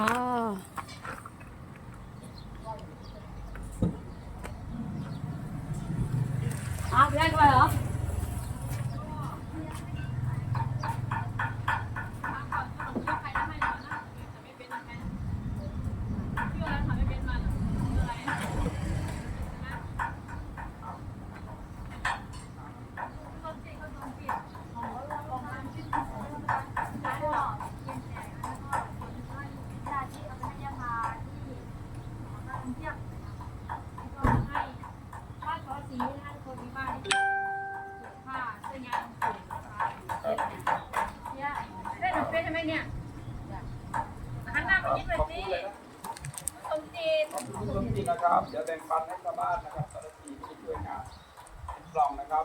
ค่ะ อ้าวไปได้ด้วยเหรอ ได้หนูเป็นใช่ไหมเนี่ยหันหน้ามายิ้มเลยสิสมจีนขอบคุณทุกทีนะครับ เดี๋ยวแบ่งปันให้ชาวบ้านนะครับแต่ละทีที่ช่วยงานเป็นกล่องนะครับ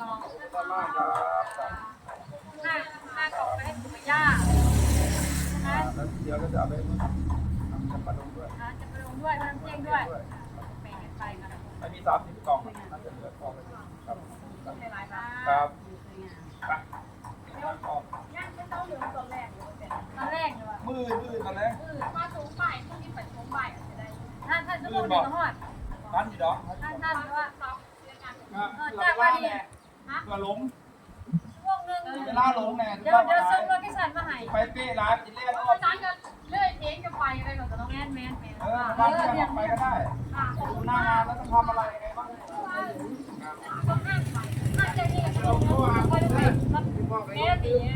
ขอบคุณมากครับครับหน้าหน้ากล่องไปให้คุณย่าใช่ไหมแล้วเดี๋ยวก็จะเอาไปทำกับปลาดงด้วยอ่าจะไปลงด้วยน้ำเที่ยงด้วยแบ่งกันไปกันอันนี้สามสิบกล่องน่าจะเหลือพอเลยครับครับหลายๆบ้านครับไปออก ย่างไม่ต้องเหลือตอนแรกเลยตอนแร กเลยว่ะมืดมืดตอนแรกคือมาสูงบ่ายพรุ่งนี้ไปสูงบ่ายอาจะได้ท่านท่านจะพูดในหอดทันอยู่ดอกท่านท่านว่าซ้อมเรียนงานเออจ้าว่าดีเพื่อหลงช่วงนึงเวลาหลงแน่เดี๋ยวเดี๋ยวส่งโลเคชั่นมาให้ไปเป้ร้านกินเล่นโอ้อ้อมร้านก็เลื่อยเทงจะไปอะไรก่อนแต่ต้องแมนแมนแมนเออบ้านเพื่อนไปก็ได้ค่ะหน้างานแล้วต้องทำอะไรไงบ้างต้องห้ามไปห้ามใจนี่กับเราก็ได้ไปแม่ตีไม่มาเลย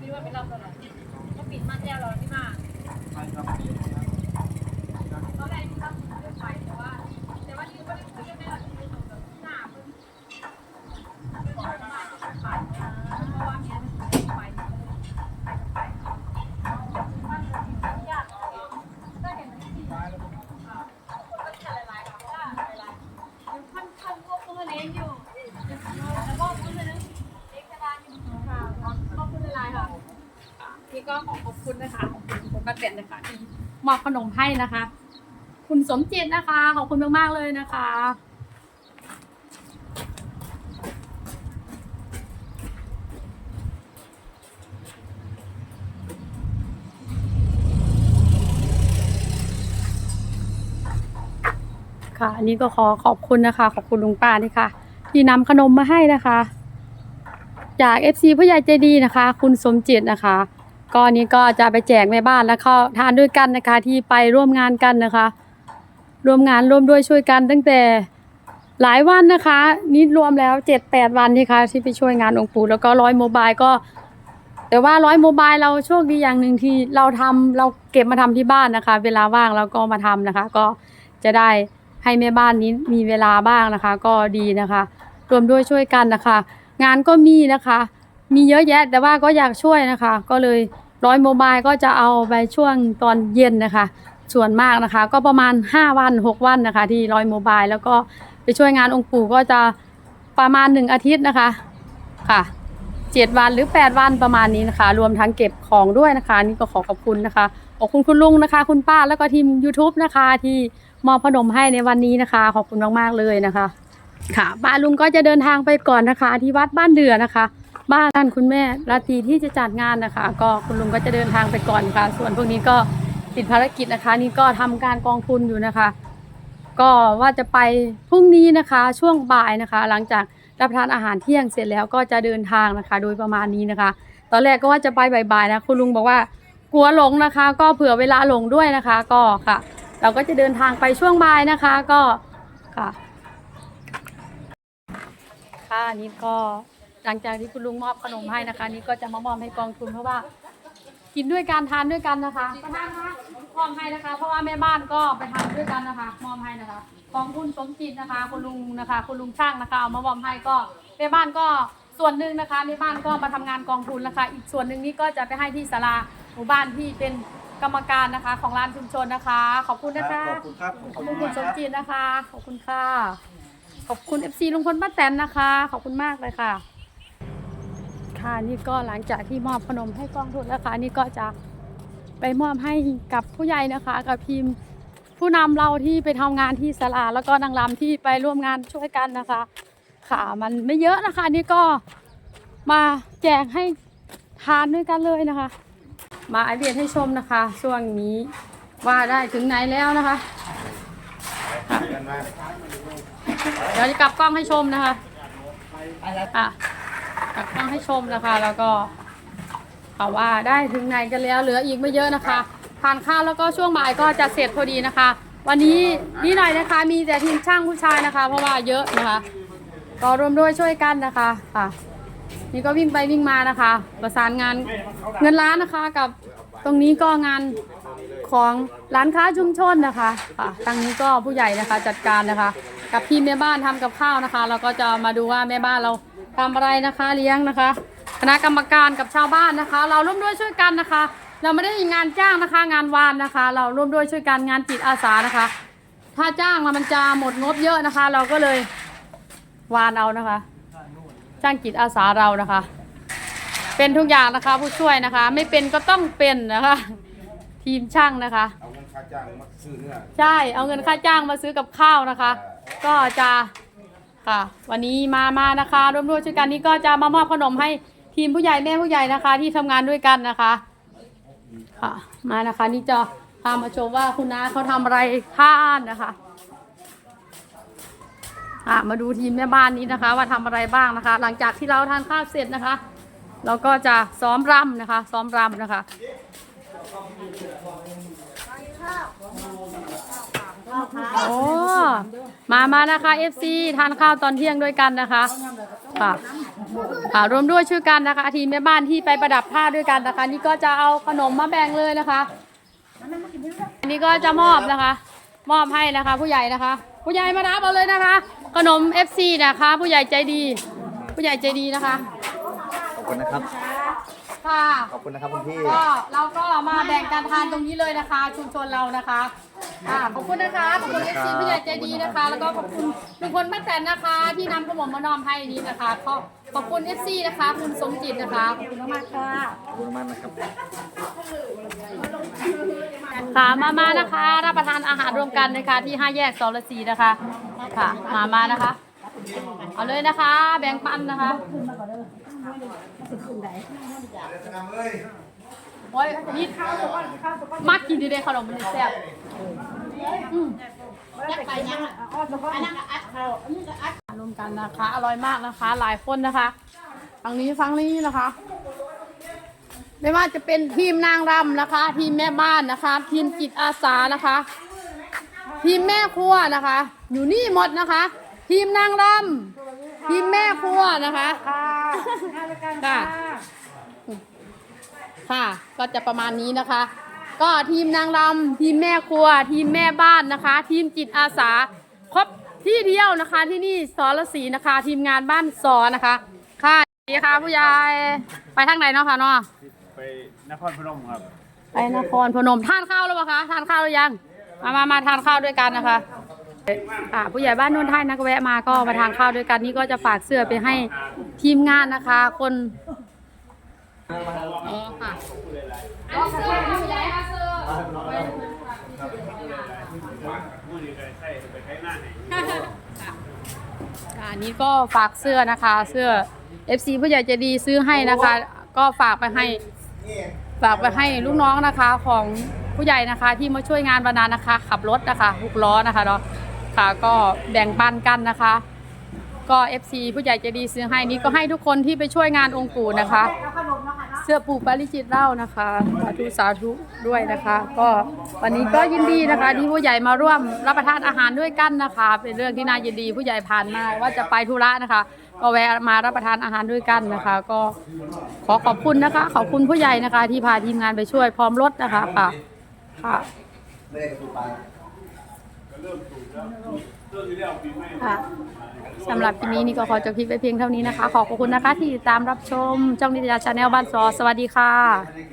มันนึกว่าก็คิดว่าเป็นเราตลอดก็ปิดมาแจ้วรอที่มาใช่ครับ ตอนแรกที่เราเลื่อนไปแต่ว่าแต่ว่าที่ไม่ได้คุยกันไม่ได้ที่หน้าเพิ่งเพราะว่าเนี้ยไปไปไปมันยากก็เห็นที่คนก็จะหลายๆแบบว่าหลายๆพันพันพวกมือเลี้ยงอยู่แล้วก็มือนึงเล็กกระดานอยู่ค่ะขอบคุณหลายๆค่ะนี่ก็ขอขอบคุณนะคะขอบคุณคุณป้า เต็นนะคะที่มอบขนมให้นะคะ คุณสมจิตนะคะ ขอบคุณมากๆเลยนะคะ ค่ะ อันนี้ก็ขอขอบคุณนะคะ ขอบคุณลุงป้านี่ค่ะ ที่นำขนมมาให้นะคะ จาก FC ผู้ใหญ่ใจดีนะคะ คุณสมจิตนะคะ ก็อันนี้ก็จะไปแจกในบ้านแล้วก็ทานด้วยกันนะคะ ที่ไปร่วมงานกันนะคะ ร่วมงานร่วมด้วยช่วยกันตั้งแต่หลายวันนะคะ นี่รวมแล้วเจ็ดแปดวันที่ค่ะที่ไปช่วยงานองค์ปู่แล้วก็ร้อยโมบายก็ แต่ว่าร้อยโมบายเราโชคดีอย่างหนึ่งที่เราทำเราเก็บมาทำที่บ้านนะคะ เวลาว่างเราก็มาทำนะคะ ก็จะได้ให้แม่บ้านนี้มีเวลาบ้างนะคะ ก็ดีนะคะรวมด้วยช่วยกันนะคะ งานก็มีนะคะ มีเยอะแยะแต่ว่าก็อยากช่วยนะคะ ก็เลย ร้อยโมบายก็จะเอาไปช่วงตอนเย็นนะคะ ส่วนมากนะคะ ก็ประมาณ 5 วัน 6 วันนะคะ ที่ร้อยโมบายแล้วก็ไปช่วยงานองค์ปู่ก็จะประมาณ 1 อาทิตย์นะคะค่ะเจ็ดวันหรือ 8 วันประมาณนี้นะคะ รวมทั้งเก็บของด้วยนะคะ นี่ก็ขอขอบคุณนะคะขอบคุณคุณลุงนะคะ คุณป้าแล้วก็ทีม YouTube นะคะ ที่มอบขนมให้ในวันนี้นะคะ ขอบคุณมากๆเลยนะคะ ค่ะป้าลุงก็จะเดินทางไปก่อนนะคะ ที่วัดบ้านเดือนะคะ บ้านท่านคุณแม่ราตรีที่จะจัดงานนะคะ ก็คุณลุงก็จะเดินทางไปก่อนค่ะ ส่วนพวกนี้ก็ติดภารกิจนะคะ นี่ก็ทำการกองทุนอยู่นะคะ ก็ว่าจะไปพรุ่งนี้นะคะช่วงบ่ายนะคะ หลังจากรับประทานอาหารเที่ยงเสร็จแล้วก็จะเดินทางนะคะ โดยประมาณนี้นะคะ ตอนแรกก็ว่าจะไปบ่ายๆนะคุณลุงบอกว่ากลัวหลงนะคะ ก็เผื่อเวลาหลงด้วยนะคะ ก็ค่ะ เราก็จะเดินทางไปช่วงบ่ายนะคะก็ค่ะ ค่ะนี่ก็ หลังจากที่คุณลุงมอบขนมให้นะคะ นี่ก็จะมามอบให้กองทุนเพราะว่า กินด้วยกันทานด้วยกันนะคะประธานคะมอบให้นะคะ เพราะว่าแม่บ้านก็ไปทานด้วยกันนะคะ มอบให้นะคะกองทุนสมจิตนะคะ คุณลุงนะคะ คุณลุงช่างนะคะเอามามอบให้ก็แม่บ้านก็ส่วนหนึ่งนะคะแม่บ้านก็มาทำงานกองทุนนะคะ อีกส่วนหนึ่งนี่ก็จะไปให้ที่ศาลาหมู่บ้านที่เป็นกรรมการนะคะของร้านชุมชนนะคะ ขอบคุณนะคะขอบคุณครับขอบคุณคุณสมจิตนะคะ ขอบคุณค่ะ ขอบคุณ FC ลุงพลป้าแตนนะคะ ขอบคุณมากเลยค่ะ ค่ะนี่ก็หลังจากที่มอบขนมให้กองทุนแล้วค่ะนี่ก็จะไปมอบให้กับผู้ใหญ่นะคะ กับทีมผู้นำเราที่ไปทำงานที่สลาแล้วก็นางรำที่ไปร่วมงานช่วยกันนะคะ ค่ะมันไม่เยอะนะคะ นี่ก็มาแจกให้ทานด้วยกันเลยนะคะ มาไอเดตให้ชมนะคะ ช่วงนี้ว่าได้ถึงไหนแล้วนะคะค่ะเดี๋ยวจะกลับกล้องให้ชมนะคะอะ กลับกล้องให้ชมนะคะ แล้วก็ค่ะว่าได้ถึงไหนกันแล้วเหลืออีกไม่เยอะนะคะทานข้าวแล้วก็ช่วงบ่ายก็จะเสร็จพอดีนะคะ วันนี้นี่หน่อยนะคะ มีแต่ทีมช่างผู้ชายนะคะ เพราะว่าเยอะนะคะ ก็รวมด้วยช่วยกันนะคะค่ะ นี่ก็วิ่งไปวิ่งมานะคะ ประสานงานเงินล้านนะคะกับตรงนี้ก็งานของร้านค้าชุมชนนะคะค่ะทางนี้ก็ผู้ใหญ่นะคะจัดการนะคะ กับทีมแม่บ้านทำกับข้าวนะคะ เราก็จะมาดูว่าแม่บ้านเรา ทำอะไรนะคะเลี้ยงนะคะ คณะกรรมการกับชาวบ้านนะคะ เราร่วมด้วยช่วยกันนะคะ เราไม่ได้มีงานจ้างนะคะ งานวานนะคะ เราร่วมด้วยช่วยกันงานจิตอาสานะคะ ถ้าจ้างแล้วมันจะหมดงบเยอะนะคะ เราก็เลยวานเอานะคะ จ้างจิตอาสาเรานะคะ เป็นทุกอย่างนะคะผู้ช่วยนะคะ ไม่เป็นก็ต้องเป็นนะคะ ทีมช่างนะคะ เอาเงินค่าจ้างมาซื้อเนื้อใช่เอาเงินค่าจ้างมาซื้อกับข้าวนะคะ ก็จะ ค่ะ วันนี้มามานะคะร่วมด้วยช่วยกันนี้ก็จะมามอบขนมให้ทีมผู้ใหญ่แม่ผู้ใหญ่นะคะ ที่ทำงานด้วยกันนะคะ ค่ะ มานะคะนี่จะพามาชมว่าคุณน้าเขาทำอะไรท่านนะคะอะมาดูทีมแม่บ้านนี้นะคะ ว่าทำอะไรบ้างนะคะ หลังจากที่เราทานข้าวเสร็จนะคะ เราก็จะซ้อมรำนะคะ ซ้อมรำนะคะ มามานะคะ FC ทานข้าวตอนเที่ยงด้วยกันนะคะค่ะค่ะรวมด้วยช่วยกันนะคะ ทีมแม่บ้านที่ไปประดับผ้าด้วยกันนะคะ นี่ก็จะเอาขนมมาแบ่งเลยนะคะอันนี้ก็จะมอบนะคะ มอบให้นะคะ ผู้ใหญ่นะคะ ผู้ใหญ่มารับเอาเลยนะคะ ขนม FC นะคะ ผู้ใหญ่ใจดี ผู้ใหญ่ใจดีนะคะขอบคุณนะครับ ค่ะ ขอบคุณนะครับคุณพี่ ก็เราก็มาแบ่งการทานตรงนี้เลยนะคะ ชุมชนเรานะคะอ่าขอบคุณนะคะขอบคุณเอฟซีผู้ใหญ่ใจดีนะคะ แล้วก็ขอบคุณลุงพลป้าแตนนะคะ ที่นำขนมมานอมให้นี้นะคะขอขอบคุณเอฟซีนะคะ คุณสมจิตนะคะขอบคุณมากๆค่ะ ขอบคุณมากนะครับ ค่ะมามานะคะ รับประทานอาหารรวมกันนะคะที่ห้าแยกสรสีนะคะ ค่ะ มามานะคะ เอาเลยนะคะ แบ่งปันนะคะ โอ้ยนี่มักกินดีเลยขนมมันแซ่บอืมรวมกันนะคะ อร่อยมากนะคะ หลายคนนะคะฝั่งนี้ฝั่งนี้นะคะ ไม่ว่าจะเป็นทีมนางรำนะคะ ทีมแม่บ้านนะคะ ทีมจิตอาสานะคะ ทีมแม่ครัวนะคะ อยู่นี่หมดนะคะ ทีมนางรำทีมแม่ครัวนะคะ ค่ะ ค่ะ ก็จะประมาณนี้นะคะ ก็ทีมนางรำทีมแม่ครัว ทีมแม่บ้านนะคะ ทีมจิตอาสา ครบที่เดียวนะคะที่นี่สรศรีนะคะ ทีมงานบ้านสอนะคะ ค่ะดีค่ะผู้ใหญ่ไปทางไหนเนาะค่ะเนาะไปนครพนมครับ ไปนครพนมทานข้าวแล้วปะคะทานข้าวหรือยัง มามามาทานข้าวด้วยกันนะคะ อ่าผู้ใหญ่บ้านนนทไทยนักแวะมาก็มาทานข้าวด้วยกันนี่ก็จะฝากเสื้อไปให้ทีมงานนะคะ คนอ๋อค่ะอันนี้ก็ฝากเสื้อนะคะ เสื้อ FC ผู้ใหญ่จะดีซื้อให้นะคะ ก็ฝากไปให้ฝากไปให้ลูกน้องนะคะของผู้ใหญ่นะคะที่มาช่วยงานวันนั้นนะคะ ขับรถนะคะหกล้อนะคะเนาะ ก็แบ่งปันกันนะคะ ก็ FC ผู้ใหญ่ใจะดีซื้อให้นี่ก็ให้ทุกคนที่ไปช่วยงานองค์ปู่นะคะ เสื้อปู่ปาริจิตเล่านะคะสาธุสาธุด้วยนะคะ ก็วันนี้ก็ยินดีนะคะ ที่ผู้ใหญ่มาร่วมรับประทานอาหารด้วยกันนะคะ เป็นเรื่องที่น่ายินดีผู้ใหญ่ผ่านมาว่าจะไปธุระนะคะก็แวะมารับประทานอาหารด้วยกันนะคะ ก็ขอขอบคุณนะคะ ขอบคุณผู้ใหญ่นะคะ ที่พาทีมงานไปช่วยพร้อมรถนะคะค่ะค่ะ ค่ะสำหรับคลิปนี้นี่ก็ขอจบคลิปไปเพียงเท่านี้นะคะ ขอบคุณนะคะที่ติดตามรับชมช่องนิตยาชาแนลบ้านซอสวัสดีค่ะ